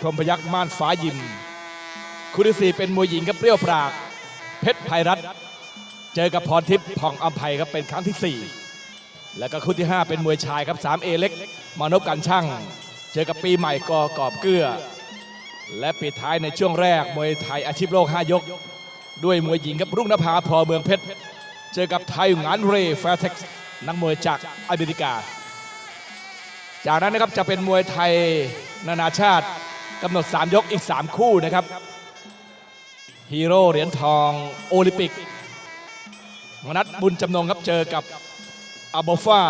พรหมพยักษ์ม่านฟ้ายิมคู่ที่สี่เป็นมวยหญิงครับเปรี้ยวปราก เพชรภัยรัตน์เจอกับพรทิพย์ผ่องอัมภัยครับเป็นครั้งที่ 4 แล้วก็คู่ที่ 5 เป็นมวยชายครับ 3A เล็ก มานพกันช่าง เจอกับปีใหม่กอกอบเกื้อ และปิดท้ายในช่วงแรก มวยไทยอาชีพโลก 5 ยก ด้วยมวยหญิงครับรุ่งนภาพอเมืองเพชร เจอกับไทยหงานเรแฟร์เท็กซ์นักมวยจากอเมริกา จากนั้นนะครับจะเป็นมวยไทยนานาชาติ กำหนด 3 ยกอีก 3 คู่นะครับฮีโร่เหรียญทองโอลิมปิกมนัดบุญจำนงครับเจอกับอาโบฟา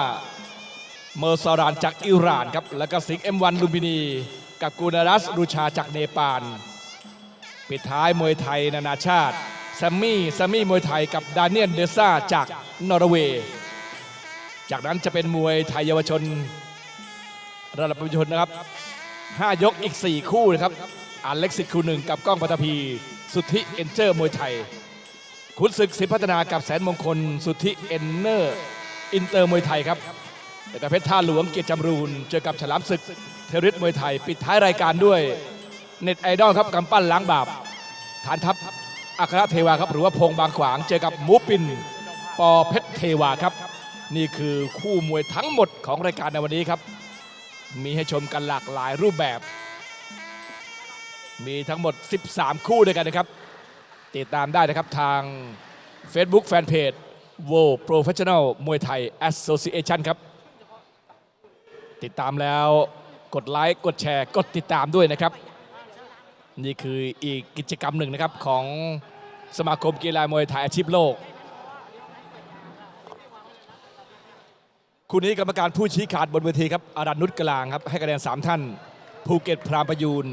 เมอร์ซารานจากอิหร่านครับ แล้วก็สิงห์เอ็มวันลุมพินี กับกูนารัสรูชาจากเนปาล ปิดท้ายมวยไทยนานาชาติแซมมี่แซมมี่มวยไทยกับดานิเอลเดซ่าจากนอร์เวย์จากนั้นจะเป็นมวยไทยเยาวชน ระดับเยาวชนนะครับ 5 ยกอีก 4 คู่นะครับอันเล็กสิทธิ์คู่หนึ่งกับก้องปัตภีสุทธิเอนเจอร์มวยไทยขุนศึกสิทธิพัฒนากับแสนมงคล สุทธิเอนเนอร์ อินเตอร์มวยไทยครับแล้วก็เพชรท่าหลวงเกียรติจำรูนเจอกับฉลามศึกเทริสมวยไทย ปิดท้ายรายการด้วย เน็ตไอดอลครับกำปั้นล้างบาปฐานทัพอัครเทวาครับหรือว่าพงบางขวางเจอกับหมูปินปอเพชรเทวาครับ นี่คือคู่มวยทั้งหมดของรายการในวันนี้ครับ มีให้ชมกันหลากหลายรูปแบบ มีทั้งหมด 13 คู่ด้วยกันนะครับ ติดตามได้นะครับทาง Facebook Fanpage World Professional มวยไทย Association ครับ ติดตามแล้วกดไลค์กดแชร์ กดติดตามด้วยนะครับ นี่คืออีกกิจกรรมหนึ่งนะครับของสมาคมกีฬามวยไทยอาชีพโลก คู่นี้กรรมการผู้ชี้ขาดบนเวทีครับอารันนุชกลางครับให้คะแนน3ท่าน ภูเก็ตพรามประยูน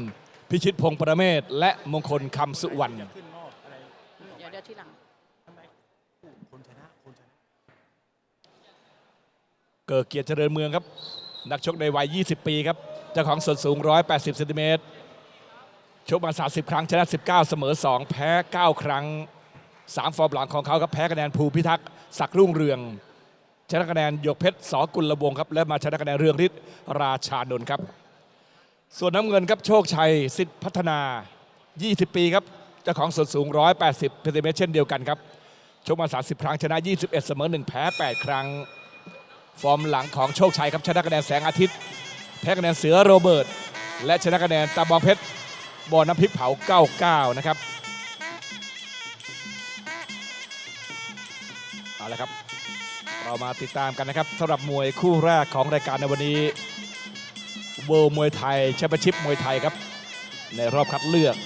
พิชิตพงศ์ประเมศ และมงคลคำสุวรรณเดี๋ยวเดี๋ยวที่หลัง เกิดเกียรติเจริญเมืองครับ นักชกในวัย 20 ปีครับเจ้าของส่วนสูง 180เซนติเมตรชกมา 30 ครั้งชนะ 19 เสมอ 2 แพ้ 9 ครั้ง 3 ฟอร์มหลังของเขาครับแพ้คะแนนภูพิทักษ์ศักรุ่งเรือง ชนะคะแนนหยกเพชรสกุลวงครับและมาชนะคะแนนเรืองฤทธิ์ราชานนท์ครับ ส่วนน้ำเงินครับโชคชัยสิทธิพัฒนา 20 ปีครับเจ้าของส่วนสูง 180เซนติเมตรเช่นเดียวกันครับชกมา 30 ครั้งชนะ 21 เสมอ 1 แพ้ 8 ครั้ง ฟอร์มหลังของโชคชัยครับชนะคะแนนแสงอาทิตย์ แพ้คะแนนเสือโรเบิร์ตและชนะคะแนนตาบองเพชรบอน้ำพริกเผา 99 นะครับเอาละครับ เรามาติดตามกันนะครับสำหรับมวยคู่แรกของรายการในวันนี้เวิลด์มวยไทยแชมเปี้ยนชิพมวยไทยครับ ในรอบคัดเลือก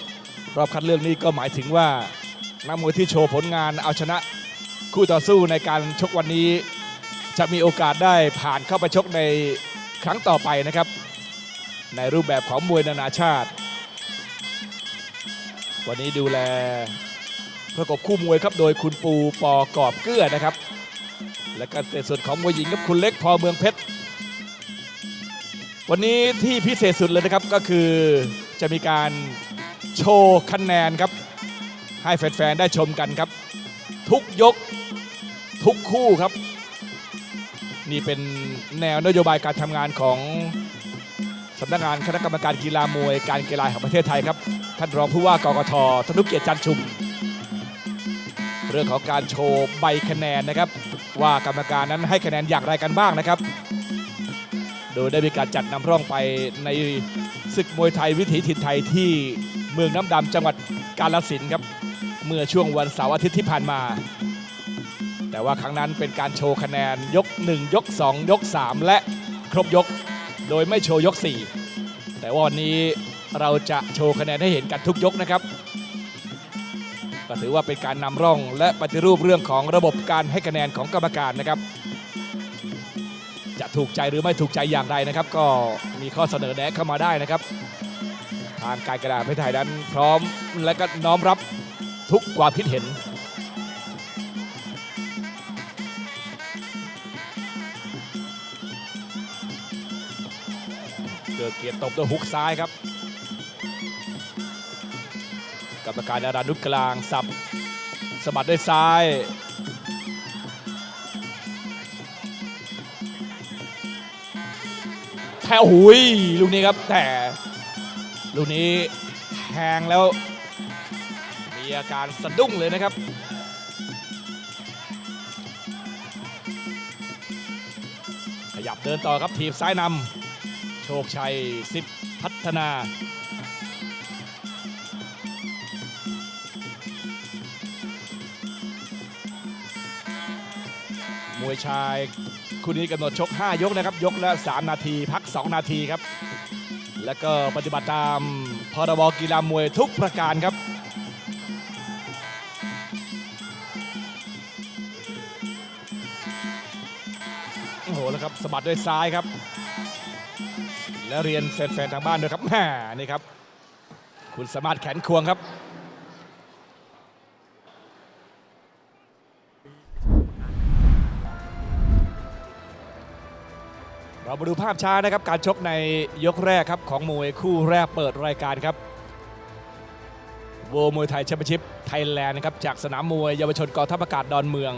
รอบคัดเลือกนี้ก็หมายถึงว่านักมวยที่โชว์ผลงานเอาชนะคู่ต่อสู้ในการชกวันนี้ จะมีโอกาสได้ผ่านเข้าไปชกในครั้งต่อไปนะครับ ในรูปแบบของมวยนานาชาติ วันนี้ดูแลประกบคู่มวยครับโดยคุณปูปอกอบเกื้อนะครับ และก็ในส่วนของมวยหญิงครับคุณเล็กพอเมืองเพชร วันนี้ที่พิเศษสุดเลยนะครับก็คือจะมีการโชว์คะแนนครับ ให้แฟนๆได้ชมกันครับ ทุกยกทุกคู่ครับ นี่เป็นแนวนโยบายการทำงานของสำนักงานคณะกรรมการกีฬามวย การกีฬาแห่งประเทศไทยครับ ท่านรองผู้ว่ากกทธนุเกียรติจันทร์ชุม เรื่องของการโชว์ใบคะแนนนะครับ ว่ากรรมการนั้นให้คะแนนอย่างไรกันบ้างนะครับ โดยได้มีการจัดนำร่องไปในศึกมวยไทยวิถีถิ่นไทยที่เมืองน้ำดำจังหวัดกาฬสินธุ์ครับ เมื่อช่วงวันเสาร์อาทิตย์ที่ผ่านมา แต่ว่าครั้งนั้นเป็นการโชว์คะแนนยก 1 ยก 2 ยก 3 และครบยก โดยไม่โชว์ยก 4 แต่ว่าวันนี้เราจะโชว์คะแนนให้เห็นกันทุกยกนะครับ ก็ถือว่าเป็นการนำร่องและปฏิรูปเรื่องของระบบการให้คะแนนของกรรมการนะครับ จะถูกใจหรือไม่ถูกใจอย่างไรนะครับ ก็มีข้อเสนอแนะเข้ามาได้นะครับ ทางการกระดาษประเทศไทยนั้น พร้อมและก็น้อมรับทุกความคิดเห็นเกิดเกียรติตบด้วยฮุกซ้ายครับ กรรมการอารานุชกลางสับสะบัดด้วยซ้ายแถวหุยลูกนี้ครับแต่ลูกนี้แทงแล้ว มีอาการสะดุ้งเลยนะครับขยับเดินต่อครับทีบซ้ายนำโชคชัยสิทธพัฒนา มวยชายคู่นี้กำหนดชก 5 ยกนะครับ ยกละ 3 นาที พัก 2 นาทีครับ แล้วก็ปฏิบัติตามพรบกีฬามวยทุกประการครับโอ้โหแล้วครับสะบัดด้วยซ้ายครับ และเรียนแฟนๆทางบ้านด้วยครับแหมนี่ครับ คุณสามารถแขนควงครับ เรามาดูภาพช้านะครับการชกในยกแรกครับของมวยคู่แรกเปิดรายการครับโวมวยไทยแชมเปี้ยนชิพไทยแลนด์นะครับจากสนามมวยเยาวชนกองทัพอากาศดอนเมือง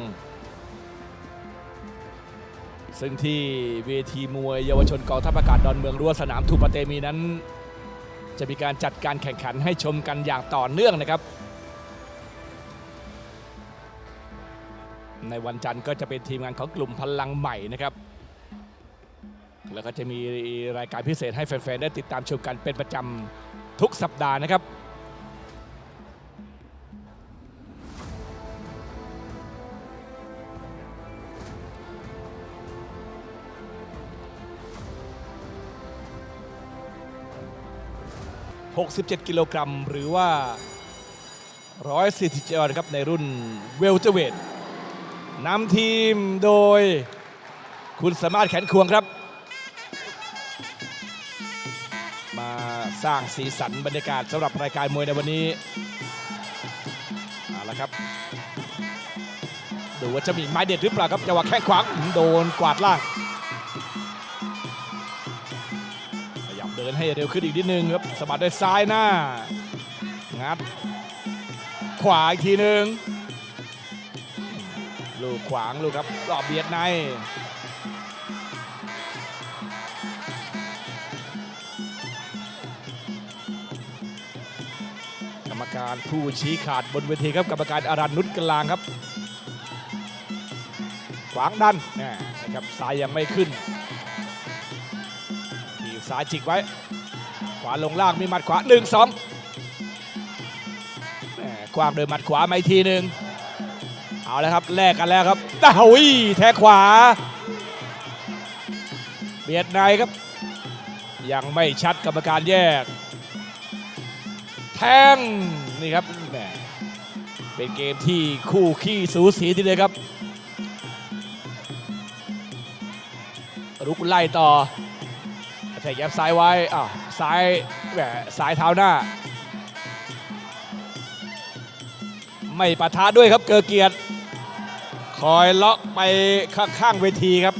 ซึ่งที่เวทีมวยเยาวชนกองทัพอากาศดอนเมืองรั้วสนามทูปเตมีนั้น จะมีการจัดการแข่งขันให้ชมกันอย่างต่อเนื่องนะครับ ในวันจันทร์ก็จะเป็นทีมงานของกลุ่มพลังใหม่นะครับ แล้วก็จะมีรายการพิเศษให้แฟนๆ ได้ติดตามชมกันเป็นประจำทุกสัปดาห์นะครับ67 กิโลกรัมหรือว่า 147ออนครับในรุ่นเวลเจเวทนำทีมโดยคุณสามารถแขนควงครับ สร้างสีสันบรรยากาศสำหรับรายการมวยในวันนี้เอาละครับดูว่าจะมีไม้เด็ดหรือเปล่าครับจังหวะแข้งขวาอื้อหือโดนกวาดล่างพยายามเดินให้เร็วขึ้นอีกนิดนึงครับสะบัดด้วยซ้ายหน้างัดขวาอีกทีหนึ่งลูกขวางลูกครับรอบเบียดใน การผู้ชี้ขาดบนเวทีครับกรรมการอารันนุชกลางครับ ขวางดันนะครับซ้ายยังไม่ขึ้นทีบซ้ายจิกไว้ ขวาลงล่างมีหมัดขวาหนึ่งสองกว้างเดินหมัดขวาไมาอีกทีหนึ่งเอาแล้วครับแลกกันแล้วครับดาวิแทงขวา เบียดในครับ ยังไม่ชัดกรรมการแยก แทงนี่ครับแหมเป็นเกมที่คู่ขี้สูสีทีเดียวครับรุกไล่ต่อแทงยับซ้ายไว้อ้าซ้ายแหมซ้ายเท้าหน้า ไม่ปะทะด้วยครับเกิดเกียรติ คอยเลาะไปข้างๆเวทีครับ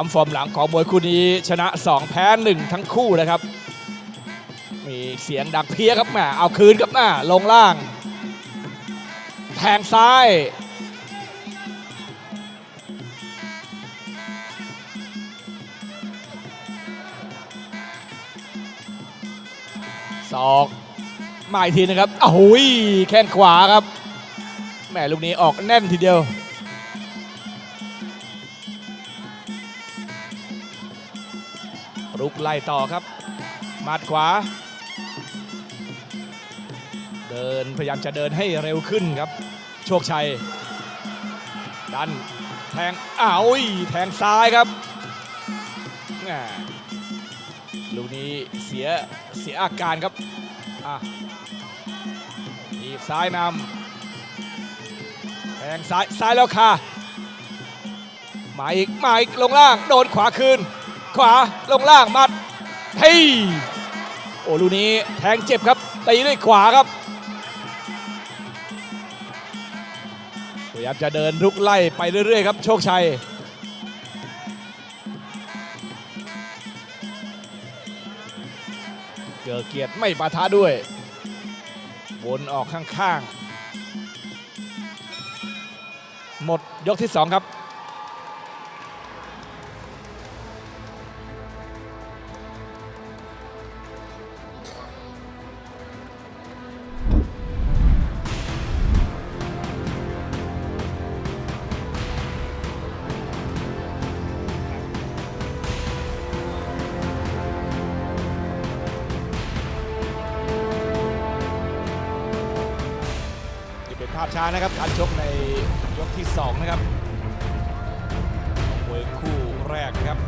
สามฟอร์มหลังของมวยคู่นี้ ชนะ 2 แพ้ 1 ทั้งคู่นะครับ มีเสียงดักเพี้ยครับแหมเอาคืนครับหน้าลงล่าง แทงซ้ายศอกมาอีกทีนะครับอ้าวหุยแข้งขวาครับแหมลูกนี้ออกแน่นทีเดียว รุกไล่ต่อครับหมัดขวา เดินพยายามจะเดินให้เร็วขึ้นครับ โชคชัย ดันแทงอ้าวอุ้ยแทงซ้ายครับแง่ลูกนี้เสียเสียอาการครับอะทีบซ้ายนำแทงซ้ายซ้ายแล้วค่ะมาอีกมาอีกลงล่าง โดนขวาคืน ขวาลงล่างมัดเฮ้ยโอ้ลูกนี้แทงเจ็บครับตีด้วยขวาครับพยายามจะเดินรุกไล่ไปเรื่อยๆครับ โชคชัยเกิดเกียรติไม่ปะทะด้วยวนออกข้างๆ หมดยกที่ 2 ครับาพช้านะครับการชกในยกที่ 2 นะครับมวยคู่แรกนะครับ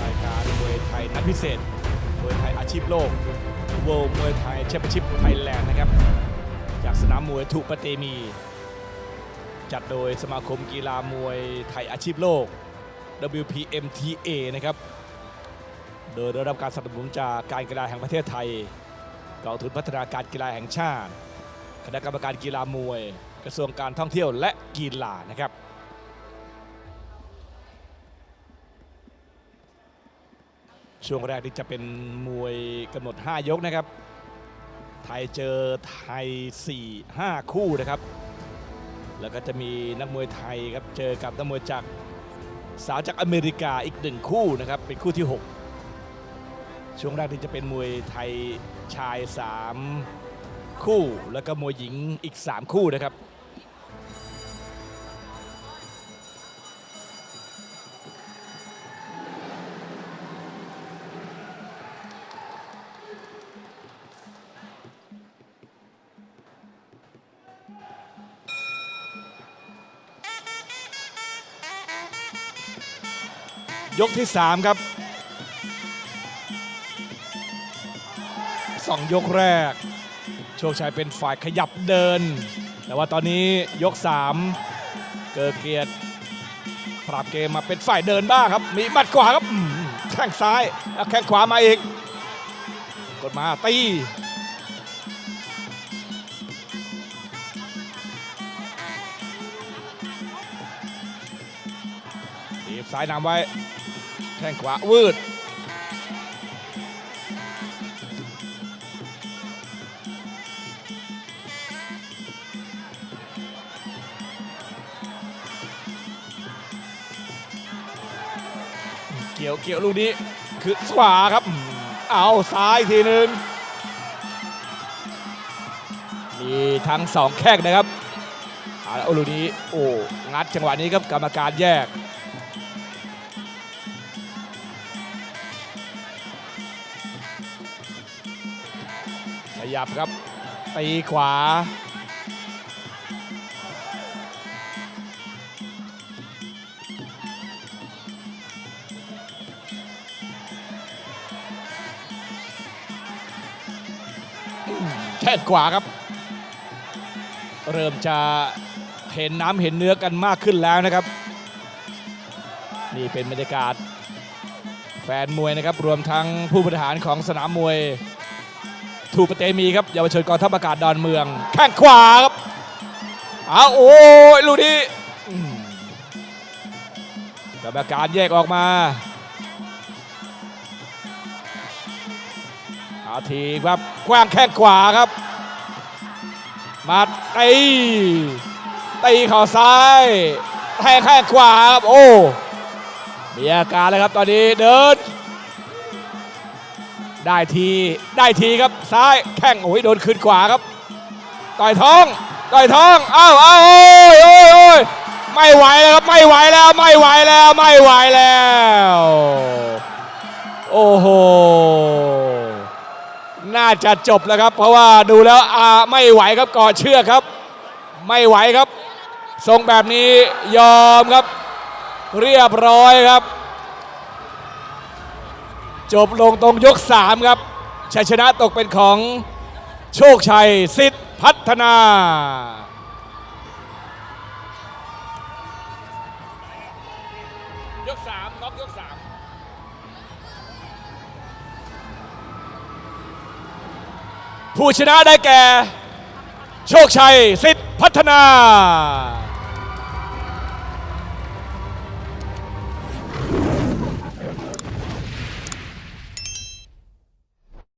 รายการมวยไทยนัดพิเศษมวยไทยอาชีพโลก World มวยไทยแชมเปี้ยนชิพไทยแลนด์นะครับ จากสนามมวยทุปเตมี จัดโดยสมาคมกีฬามวยไทยอาชีพโลก WPMTA นะครับ โดยได้รับการสนับสนุนจากการกีฬาแห่งประเทศไทยกองทุนพัฒนาการกีฬาแห่งชาติ คณะกรรมการกีฬามวย กระทรวงการท่องเที่ยวและกีฬานะครับช่วงแรกที่จะเป็นมวยกำหนด 5 ยกนะครับ ไทยเจอไทย 4 5 คู่นะครับ แล้วก็จะมีนักมวยไทยครับเจอกับนักมวยจากสาวจากอเมริกาอีกหนึ่งคู่นะครับเป็นคู่ที่ 6 ช่วงแรกที่จะเป็นมวยไทยชาย 3 คู่ แล้วก็มวยหญิงอีก 3 คู่นะครับยกที่ 3 ครับสองยกแรก โชคชัยเป็นฝ่ายขยับเดิน แต่ว่าตอนนี้ยก 3 เกิดเกียรติปรับเกมมาเป็นฝ่ายเดินบ้างครับ มีหมัดขวาครับแข้งซ้ายแล้วแข้งขวามาอีก กดมาตีทีบซ้ายนำไว้ แข้งขวาวืด เกี่ยวเกี่ยวลูกนี้คือขวาครับ เอาซ้ายทีหนึ่งมีทั้งสองแข้งนะครับเอาละลูกนี้โอ้งัดจังหวะนี้ครับกรรมการแยกขยับครับตีขวา แข้งขวาครับ เริ่มจะเห็นน้ำเห็นเนื้อกันมากขึ้นแล้วนะครับ นี่เป็นบรรยากาศ แฟนมวยนะครับ รวมทั้งผู้บริหารของสนามมวยทูปเตมีครับเยาวชนกองทัพอากาศดอนเมือง แข้งขวาครับอ้าวโอ้ยลูกนี้กรรมการแยกออกมา ทีครับกว้างแข้งขวาครับ มาตีตีเข่าซ้ายแทงแข้งขวาครับโอ้มีอาการเลยครับตอนนี้เดิน ได้ทีได้ทีครับซ้ายแข้งโอ้ยโดนคืนขวาครับ ต่อยท้องต่อยท้องอ้าวอ้าวโอ้ยโอ้ยโอ้ยไม่ไหวแล้วครับไม่ไหวแล้วไม่ไหวแล้วไม่ไหวแล้ว โอ้โห น่าจะจบแล้วครับ เพราะว่าดูแล้วอาไม่ไหวครับกอดเชือกครับ ไม่ไหวครับ ทรงแบบนี้ยอมครับ เรียบร้อยครับ จบลงตรงยก 3 ครับชัยชนะตกเป็นของโชคชัยสิทธิพัฒนา ผู้ชนะได้แก่ โชคชัยสิทธิพัฒนา